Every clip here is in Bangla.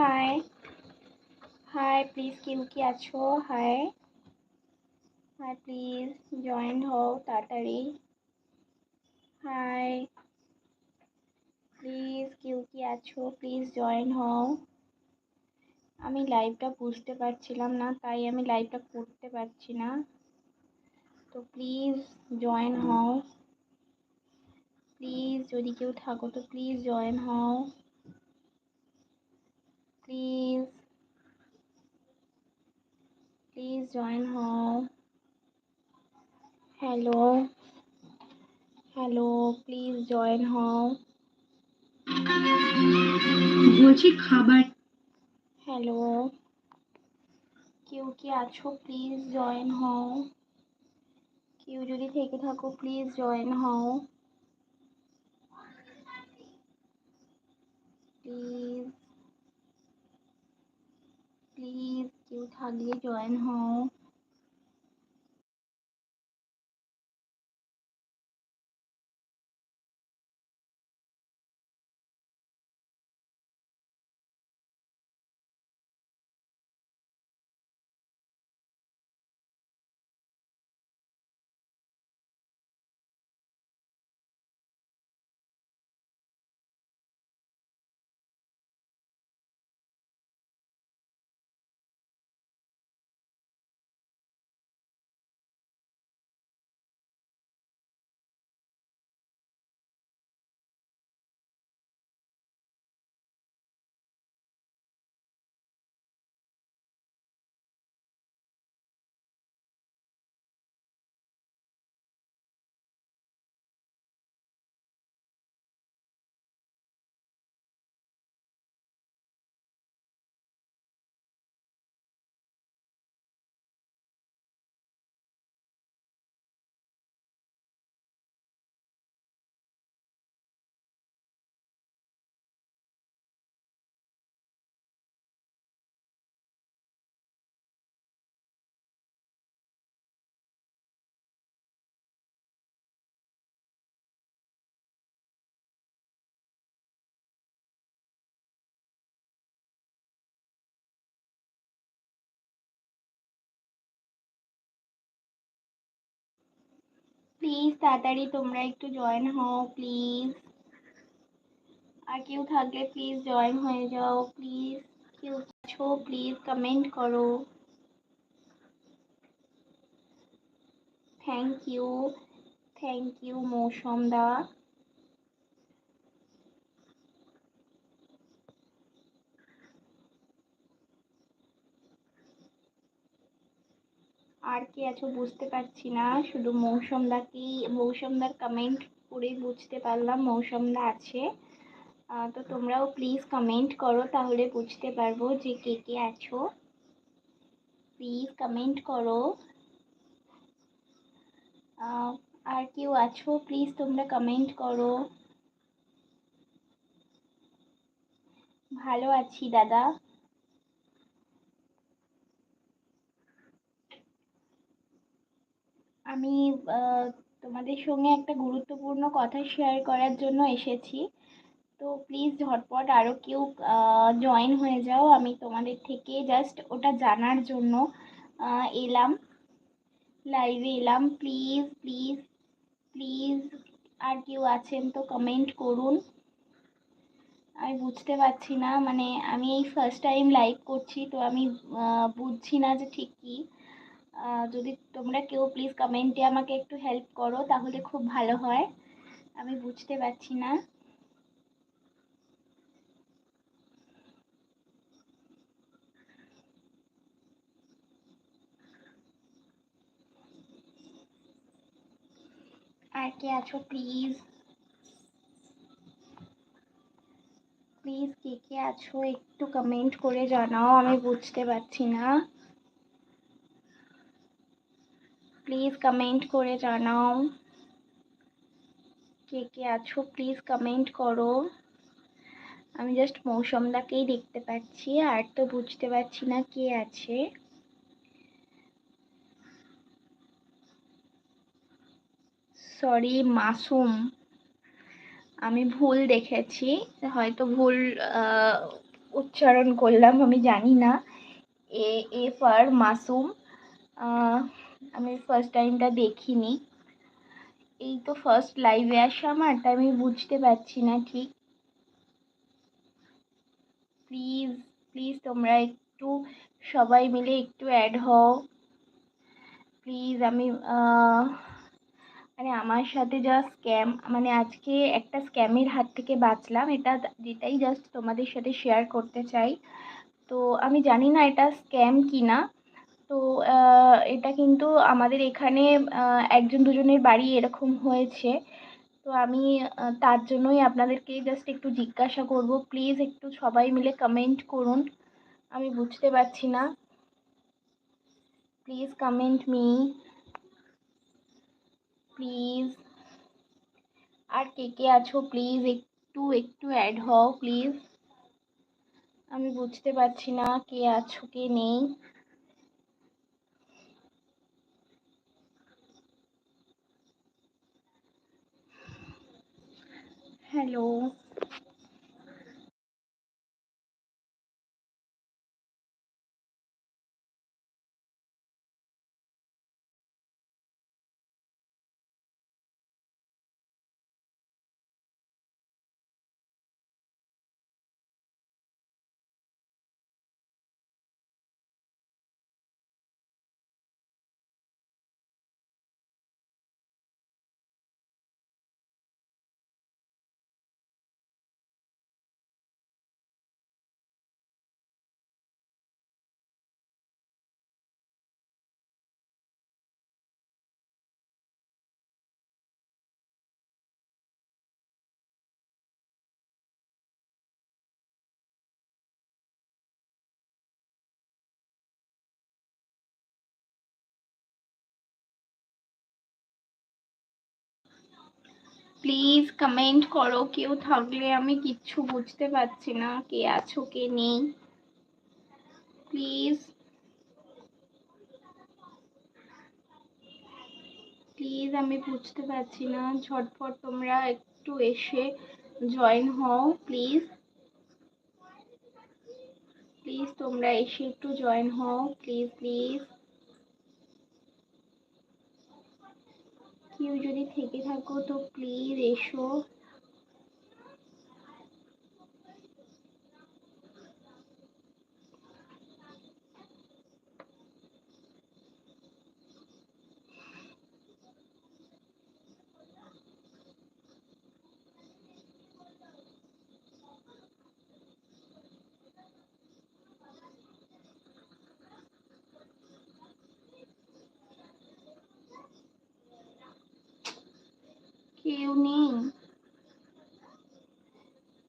হাই হাই প্লিজ কেউ কি আছো হাই হাই প্লিজ জয়েন হও তাড়াতাড়ি হাই প্লিজ কেউ কি আছো প্লিজ জয়েন হও আমি লাইভটা বুঝতে পারছিলাম না, তাই আমি লাইভটা করতে পারছি না। তো প্লিজ জয়েন হও প্লিজ যদি কেউ থাকো, তো প্লিজ জয়েন হও প্লিজ প্লিজ জয়েন হও হ্যালো হ্যালো প্লিজ জয়েন হও বলছি খাবার হ্যালো কেউ কি আছো প্লিজ জয়েন হও কেউ যদি থেকে থাকো প্লিজ জয়েন হও প্লিজ প্লিজ কেউ থাকলে জয়েন হও প্লিজ তাড়াতাড়ি তোমরা একটু জয়েন হও প্লিজ আর কেউ থাকলে প্লিজ জয়েন হয়ে যাও প্লিজ কেউ আছো প্লিজ কমেন্ট করো। Thank you thank you Mousam দা আর কে আছো বুঝতে পারছি না। শুধু মৌসম দাকেই মৌসম দার কমেন্ট পড়েই বুঝতে পারলাম মৌসম দা আছে তো তোমরাও প্লিজ কমেন্ট করো, তাহলে বুঝতে পারব যে কে কে আছো। প্লিজ কমেন্ট করো। আর কেউ আছো? প্লিজ তোমরা কমেন্ট করো। ভালো আছি দাদা। আমি তোমাদের সঙ্গে একটা গুরুত্বপূর্ণ কথা শেয়ার করার জন্য এসেছি। তো প্লিজ ঝটপট আরও কেউ জয়েন হয়ে যাও। আমি তোমাদের থেকে জাস্ট ওটা জানার জন্য এলাম। লাইভে এলাম। প্লিজ প্লিজ প্লিজ আর কেউ আছেন তো কমেন্ট করুন। আমি বুঝতে পারছি না মানে আমি এই ফার্স্ট টাইম লাইভ করছি, তো আমি বুঝছি না যে ঠিক কী। যদি তোমরা কেউ প্লিজ কমেন্টে আমাকে একটু হেল্প করো, তাহলে খুব ভালো হয়। আমি বুঝতে পারছি না। আর কে আছো প্লিজ প্লিজ কে কে আছো একটু কমেন্ট করে জানাও, আমি বুঝতে পারছি না। প্লিজ কমেন্ট করে জানাও। কে কে আছো প্লিজ কমেন্ট করো। আমি জাস্ট মৌসুমদাকেই দেখতে পাচ্ছি, আর তো বুঝতে পারছি না কে আছে। সরি মাসুম। আমি ভুল দেখেছি, হয়তো ভুল উচ্চারণ করলাম, আমি জানি না। এ এ ফর মাসুম আমি ফার্স্ট টাইমটা দেখিনি। এই তো ফার্স্ট লাইভে আসা আমার, তাই আমি বুঝতে পারছি না ঠিক। প্লিজ প্লিজ তোমরা একটু সবাই মিলে একটু অ্যাড হও। প্লিজ আমি মানে আমার সাথে যা স্ক্যাম মানে আজকে একটা স্ক্যামের হাত থেকে বাঁচলাম, এটা যেটাই জাস্ট তোমাদের সাথে শেয়ার করতে চাই। তো আমি জানি না এটা স্ক্যাম কি না তো এটা কিন্তু আমাদের এখানে একজন দুজনের বাড়ি এরকম হয়েছে। তো আমি তার জন্যই আপনাদেরকে জাস্ট একটু জিজ্ঞাসা করব। প্লিজ একটু সবাই মিলে কমেন্ট করুন। আমি বুঝতে পারছি না। প্লিজ কমেন্ট মি প্লিজ আর কে কে আছো? প্লিজ একটু একটু অ্যাড হও প্লিজ আমি বুঝতে পারছি না কে আছো, কে নেই। hello. প্লিজ কমেন্ট করো, কেউ থাকলে আমি কিচ্ছু বুঝতে পারছি না, কে আছো, কে নেই। প্লিজ প্লিজ আমি বুঝতে পারছি না, ঝটপট তোমরা একটু এসে জয়েন হও প্লিজ প্লিজ তোমরা এসে একটু জয়েন হও প্লিজ প্লিজ কেউ যদি থেকে থাকো তো প্লিজ এসো। কেউ নেই।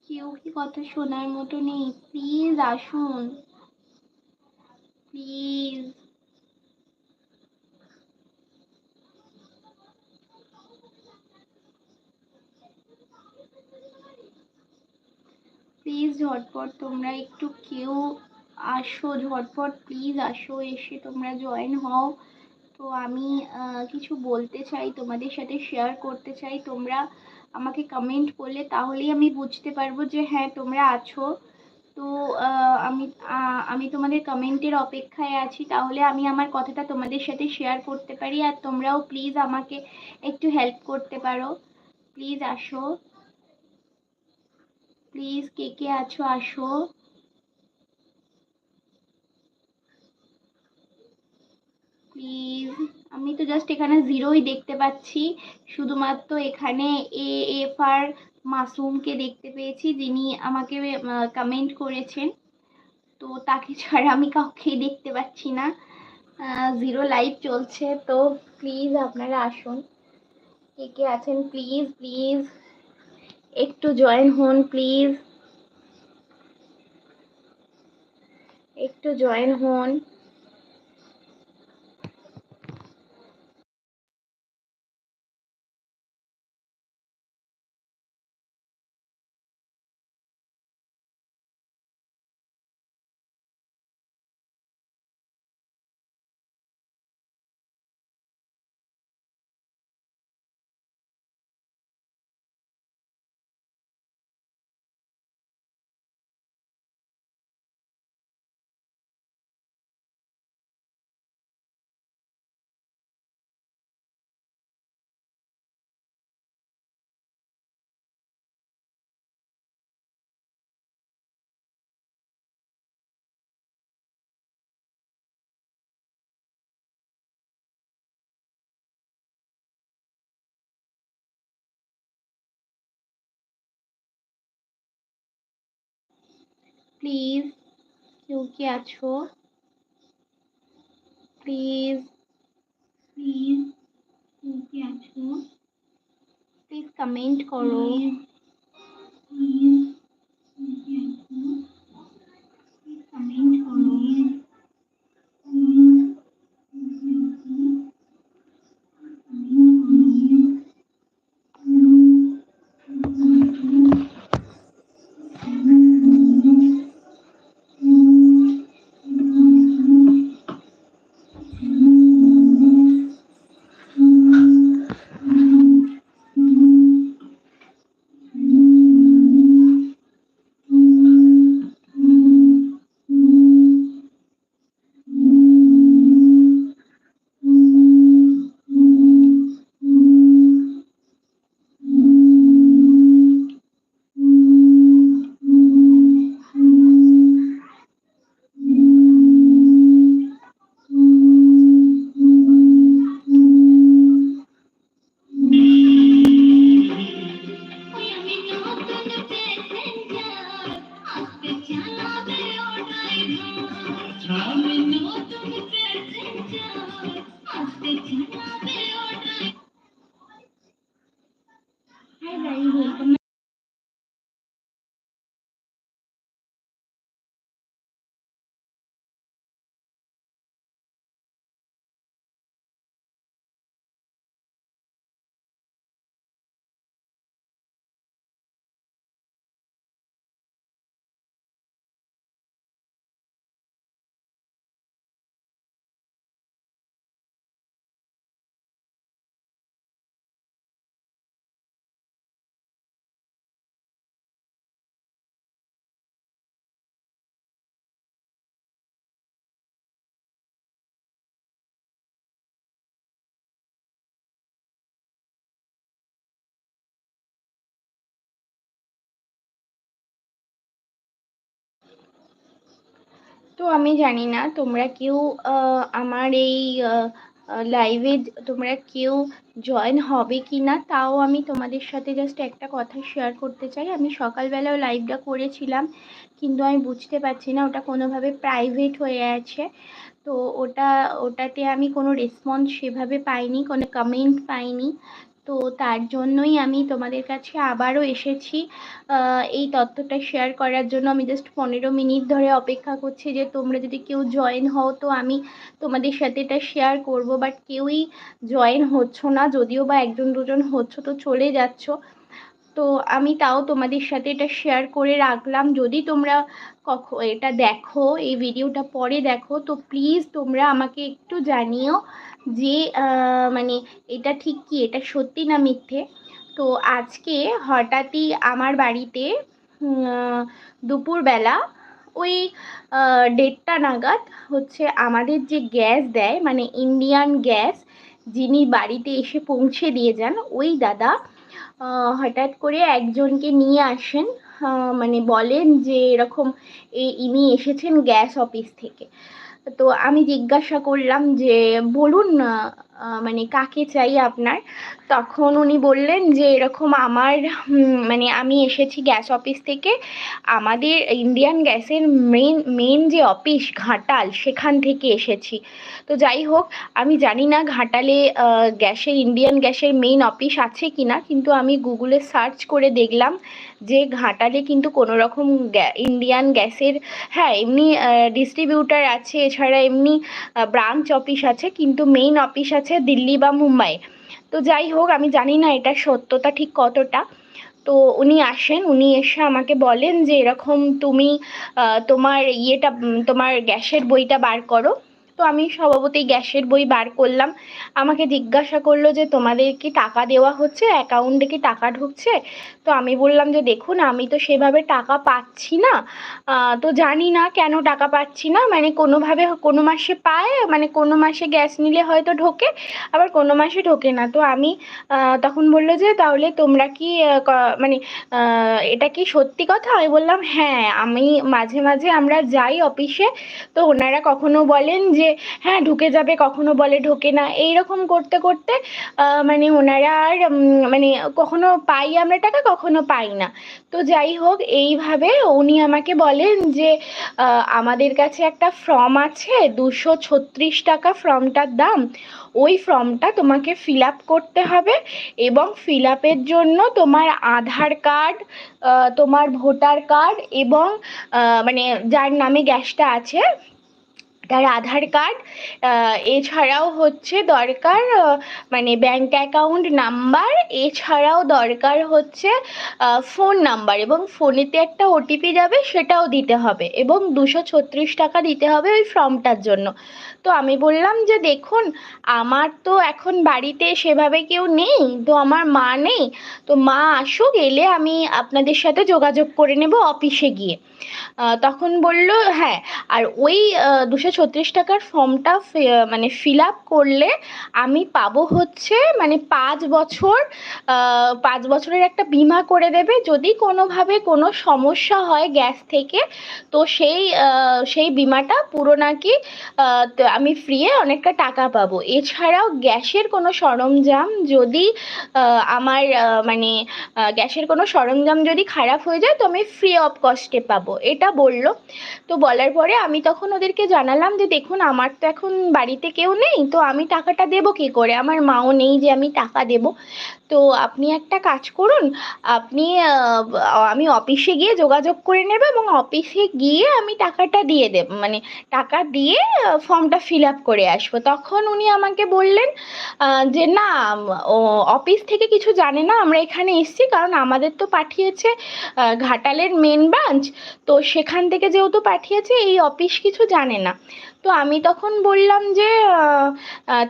কেউ কি কথা শোনার মতো নেই? প্লিজ আসুন। প্লিজ। প্লিজ ঝটপট তোমরা একটু কেউ আসো, ঝটপট প্লিজ আসো, এসে তোমরা জয়েন হও। তো আমি কিছু বলতে চাই, তোমাদের সাথে শেয়ার করতে চাই। তোমরা আমাকে কমেন্ট করলে তাহলেই আমি বুঝতে পারব যে হ্যাঁ তোমরা আছো। তো আমি আমি তোমাদের কমেন্টের অপেক্ষায় আছি। তাহলে আমি আমার কথাটা তোমাদের সাথে শেয়ার করতে পারি। আর তোমরাও প্লিজ আমাকে একটু হেল্প করতে পারো। প্লিজ আসো। প্লিজ কে কে আছো, আসো। প্লিজ আমি তো জাস্ট এখানে জিরোই দেখতে পাচ্ছি। শুধুমাত্র এখানে এ এফ আর মাসুমকে দেখতে পেয়েছি, যিনি আমাকে কমেন্ট করেছেন। তো তাকে ছাড়া আমি কাউকেই দেখতে পাচ্ছি না। জিরো লাইভ চলছে, তো প্লিজ আপনারা আসুন। কে কে আছেন? প্লিজ প্লিজ একটু জয়েন হন প্লিজ একটু জয়েন হন। প্লিজ কেউ কি আছো প্লিজ প্লিজ কেউ কি আছো প্লিজ কমেন্ট করো প্লিজ কেউ কি আছো প্লিজ কমেন্ট করো তো আমি জানি না, তোমরা কেউ আমার এই লাইভে তোমরা কেউ জয়েন হবে কি না তাও আমি তোমাদের সাথে জাস্ট একটা কথা শেয়ার করতে চাই। আমি সকালবেলাও লাইভটা করেছিলাম, কিন্তু আমি বুঝতে পারছি না, ওটা কোনোভাবে প্রাইভেট হয়ে আছে। তো ওটা, ওটাতে আমি কোনো রেসপন্স সেভাবে পাইনি, কোনো কমেন্ট পাইনি। তো তার জন্যই আমি তোমাদের কাছে আবারও এসেছি। এই তথ্যটা শেয়ার করার জন্য আমি জাস্ট পনেরো মিনিট ধরে অপেক্ষা করছি যে তোমরা যদি কেউ জয়েন হও তো আমি তোমাদের সাথে এটা শেয়ার করব। বাট কেউই জয়েন হচ্ছ না, যদিও বা একজন দুজন হচ্ছ তো চলে যাচ্ছ। তো আমি তাও তোমাদের সাথে এটা শেয়ার করে রাখলাম। যদি তোমরা কখো, এটা দেখো, এই ভিডিওটা পরে দেখো, তো প্লিজ তোমরা আমাকে একটু জানিও যে মানে এটা ঠিক কি, এটা সত্যি না মিথ্যে? তো আজকে হঠাৎই আমার বাড়িতে দুপুরবেলা ওই দেড়টা নাগাদ হচ্ছে আমাদের যে গ্যাস দেয় মানে ইন্ডিয়ান গ্যাস, যিনি বাড়িতে এসে পৌঁছে দিয়ে যান, ওই দাদা হঠাৎ করে একজনকে নিয়ে আসেন মানে বলেন যে এরকম ইনি এসেছেন গ্যাস অফিস থেকে। তো আমি জিজ্ঞাসা করলাম যে, বলুন মানে কাকে চাই আপনার? তখন উনি বললেন যে, এরকম আমার মানে আমি এসেছি গ্যাস অফিস থেকে। আমাদের ইন্ডিয়ান গ্যাসের মেন মেন যে অফিস ঘাটাল, সেখান থেকে এসেছি। তো যাই হোক, আমি জানি না ঘাটালে গ্যাসের, ইন্ডিয়ান গ্যাসের মেন অফিস আছে কি না কিন্তু আমি গুগলে সার্চ করে দেখলাম যে, ঘাটালে কিন্তু কোনো রকম ইন্ডিয়ান গ্যাসের হ্যাঁ এমনি ডিস্ট্রিবিউটার আছে, এছাড়া এমনি ব্রাঞ্চ অফিস আছে, কিন্তু মেইন অফিস আছে দিল্লি বা মুম্বাই। তো যাই হোক, আমি জানি না এটা সত্যতা ঠিক কতটা। তো উনি আসেন, উনি এসে আমাকে বলেন যে এরকম তুমি তোমার ইয়েটা, তোমার গ্যাসের বইটা বার করো। তো আমি স্বভাবতই গ্যাসের বই বার করলাম। আমাকে জিজ্ঞাসা করল যে, তোমাদের কি টাকা দেওয়া হচ্ছে? অ্যাকাউন্টে কি টাকা ঢুকছে? তো আমি বললাম যে, দেখুন, আমি তো সেভাবে টাকা পাচ্ছি না। তো জানি না কেন টাকা পাচ্ছি না। মানে কোনোভাবে কোনো মাসে পায় মানে কোনো মাসে গ্যাস নিলে হয়তো ঢোকে, আবার কোনো মাসে ঢোকে না। তো আমি তখন বলল যে, তাহলে তোমরা কি মানে এটা কি সত্যি কথা? আমি বললাম হ্যাঁ আমি মাঝে মাঝে আমরা যাই অফিসে। তো ওনারা কখনো বলেন যে হ্যাঁ ঢুকে যাবে, কখনো বলে ঢোকে না। এই রকম করতে করতে মানে ওনারা আর মানে কখনো পাই আমরা টাকা, কখনো পাই না। তো যাই হোক, এইভাবে উনি আমাকে বলেন যে আমাদের কাছে একটা ফর্ম আছে, দুশো ছত্রিশ টাকা ফর্মটার দাম। ওই ফর্মটা তোমাকে ফিল আপ করতে হবে এবং ফিল আপের জন্য তোমার আধার কার্ড তোমার ভোটার কার্ড এবং মানে যার নামে গ্যাসটা আছে তার আধার কার্ড এছাড়াও হচ্ছে দরকার মানে ব্যাংক অ্যাকাউন্ট নাম্বার এছাড়াও দরকার হচ্ছে ফোন নাম্বার এবং ফোনেতে একটা ওটিপি যাবে সেটাও দিতে হবে এবং দুশো ছত্রিশ টাকা দিতে হবে ওই ফর্মটার জন্য। তো আমি বললাম যে দেখুন, আমার তো এখন বাড়িতে সেভাবে কেউ নেই, তো আমার মা নেই, তো মা আসুক, এলে আমি আপনাদের সাথে যোগাযোগ করে নেব অফিসে গিয়ে। তখন বলল হ্যাঁ। আর ওই দুশো ছত্রিশ টাকার ফর্মটা মানে ফিল আপ করলে আমি পাবো হচ্ছে মানে পাঁচ বছর পাঁচ বছরের একটা বিমা করে দেবে। যদি কোনোভাবে কোনো সমস্যা হয় গ্যাস থেকে, তো সেই সেই বিমাটা পুরো নাকি আমি ফ্রিয়ে অনেকটা টাকা পাবো। এছাড়াও গ্যাসের কোনো সরঞ্জাম যদি আমার মানে গ্যাসের কোনো সরঞ্জাম যদি খারাপ হয়ে যায়, তো আমি ফ্রি অফ কস্টে পাবো। এটা বলল। তো বলার পরে আমি তখন ওদেরকে জানালাম যে, দেখুন, আমার তো এখন বাড়িতে কেউ নেই, তো আমি টাকাটা দেবো কী করে? আমার মাও নেই যে, আমি টাকা দেবো। তো আপনি একটা কাজ করুন, আপনি আমি অফিসে গিয়ে যোগাযোগ করে নেব এবং অফিসে গিয়ে আমি টাকাটা দিয়ে দেব মানে টাকা দিয়ে ফর্মটা ফিল আপ করে আসব। তখন উনি আমাকে বললেন যে, না অফিস থেকে কিছু জানে না, আমরা এখানে এসছি, কারণ আমাদের তো পাঠিয়েছে ঘাটালের মেন ব্রাঞ্চ তো সেখান থেকে যেহেতু পাঠিয়েছে, এই অফিস কিছু জানে না। তো আমি তখন বললাম যে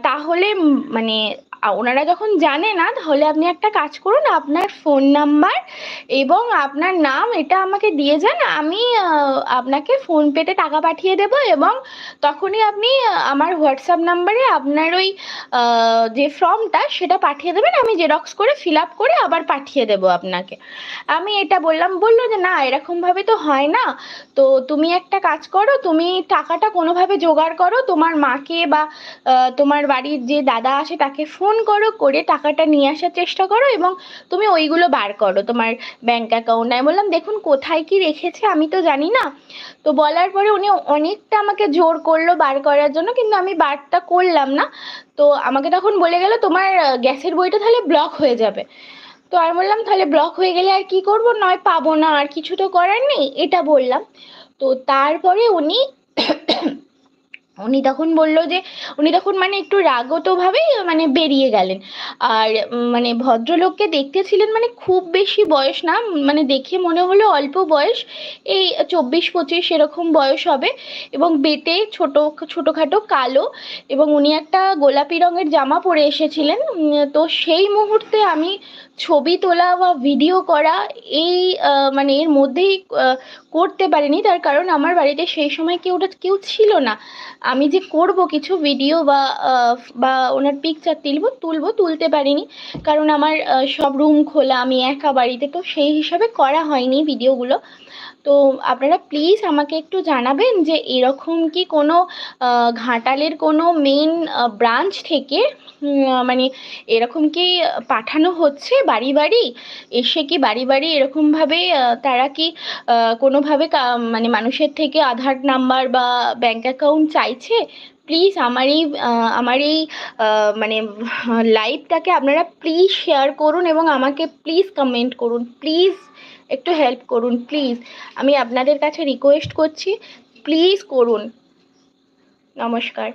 তাহলে মানে ওনারা যখন জানে না, তাহলে আপনি একটা কাজ করুন, আপনার ফোন নাম্বার এবং আপনার নাম এটা আমাকে দিয়ে যান, আমি আপনাকে ফোনপেতে টাকা পাঠিয়ে দেবো এবং তখনই আপনি আমার হোয়াটসঅ্যাপ নাম্বারে আপনার ওই যে ফর্মটা সেটা পাঠিয়ে দেবেন, আমি জেরক্স করে ফিল আপ করে আবার পাঠিয়ে দেবো আপনাকে। আমি এটা বললাম, বলল যে না এরকমভাবে তো হয় না। তো তুমি একটা কাজ করো, তুমি টাকাটা কোনোভাবে জোগাড় করো, তোমার মাকে বা তোমার বাড়ির যে দাদা আছে তাকে ফোন করো, করে টাকাটা নিয়ে আসার চেষ্টা করো এবং তুমি ওইগুলো বার করো তোমার ব্যাংক অ্যাকাউন্ট আমি বললাম, দেখুন, কোথায় কি রেখেছে আমি তো জানি না। তো বলার পরে উনি অনেকটা আমাকে জোর করল বার করার জন্য, কিন্তু আমি বারটা করলাম না। তো আমাকে তখন বলে গেল, তোমার গ্যাসের বইটা তাহলে ব্লক হয়ে যাবে। তো আমি বললাম, তাহলে ব্লক হয়ে গেলে আর কি করব? নয়, পাবো না, আর কিছু তো করার নেই। এটা বললাম। তো তারপরে উনি উনি তখন বলল যে, উনি তখন মানে একটু রাগতভাবেই মানে বেরিয়ে গেলেন। আর মানে ভদ্রলোককে দেখতে ছিলেন মানে খুব বেশি বয়স না মানে দেখে মনে হলো অল্প বয়স, এই চব্বিশ পঁচিশ এরকম বয়স হবে। এবং বেটে ছোট, ছোটোখাটো, কালো এবং উনি একটা গোলাপি রঙের জামা পরে এসেছিলেন। তো সেই মুহূর্তে আমি ছবি তোলা বা ভিডিও করা এই মানে এর মধ্যেই করতে পারিনি। তার কারণ আমার বাড়িতে সেই সময় কেউ কেউ ছিল না। আমি যে করব কিছু ভিডিও বা বা ওনার পিকচার তুলব তুলব, তুলতে পারিনি। কারণ আমার সব রুম খোলা, আমি একা বাড়িতে, তো সেই হিসাবে করা হয়নি ভিডিওগুলো তো আপনারা প্লিজ আমাকে একটু জানাবেন যে এরকম কি কোনো ঘাটালের কোনো মেন ব্রাঞ্চ থেকে মানে এরকম কি পাঠানো হচ্ছে বাড়ি বাড়ি? এসে কি বাড়ি বাড়ি এরকমভাবে তারা কি কোনোভাবে মানে মানুষের থেকে আধার নাম্বার বা ব্যাঙ্ক অ্যাকাউন্ট চাইছে? প্লিজ আমার এই আমার এই মানে লাইভটাকে আপনারা প্লিজ শেয়ার করুন এবং আমাকে প্লিজ কমেন্ট করুন। প্লিজ একটু হেল্প করুন প্লিজ আমি আপনাদের কাছে রিকোয়েস্ট করছি প্লিজ করুন। নমস্কার।